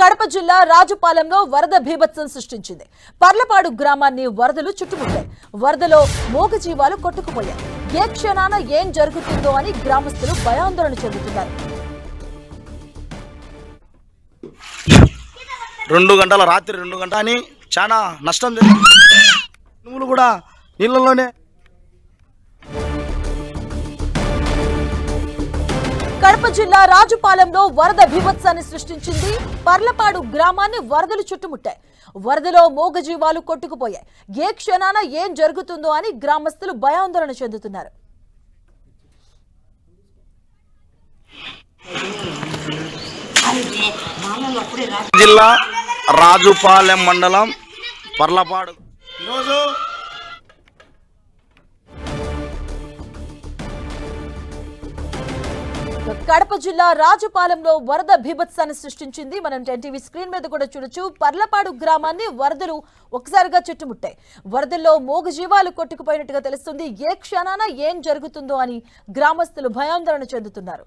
కడప జిల్లా రాజుపాలెంలో వరద భీభత్సం సృష్టించింది. పర్లపాడు గ్రామాన్ని వరదలు చుట్టుముట్టాయి. వరదలో మూగజీవాలు కొట్టుకుపోయాయి. ఏ క్షణాన ఏం జరుగుతుందో అని గ్రామస్తులు భయాందోళన చెందుతున్నారు. రెండు గంటల రాత్రి రెండు గంట అని చాలా నష్టం జరిగింది. నువ్వులు కూడా నీళ్ళలోనే కడప జిల్లా రాజుపాలెంలో వరద బీభత్సాన్ని సృష్టించింది. పర్లపాడు గ్రామాన్ని వరదలు చుట్టుముట్టాయి. వరదలో మూగజీవాలు కొట్టుకుపోయాయి. ఏ క్షణాన ఏం జరుగుతుందో అని గ్రామస్తులు భయాందోళన చెందుతున్నారు. జిల్లా రాజుపాలెం మండలం పర్లపాడు. ఈరోజు కడప జిల్లా రాజుపాలెంలో వరద భీభత్సాన్ని సృష్టించింది. మనం టీవీ స్క్రీన్ మీద కూడా చూడొచ్చు. పర్లపాడు గ్రామాన్ని వరదలు ఒకసారిగా చుట్టుముట్టాయి. వరదల్లో మూగజీవాలు కొట్టుకుపోయినట్టుగా తెలుస్తుంది. ఏ క్షణాన ఏం జరుగుతుందో అని గ్రామస్తులు భయాందోళన చెందుతున్నారు.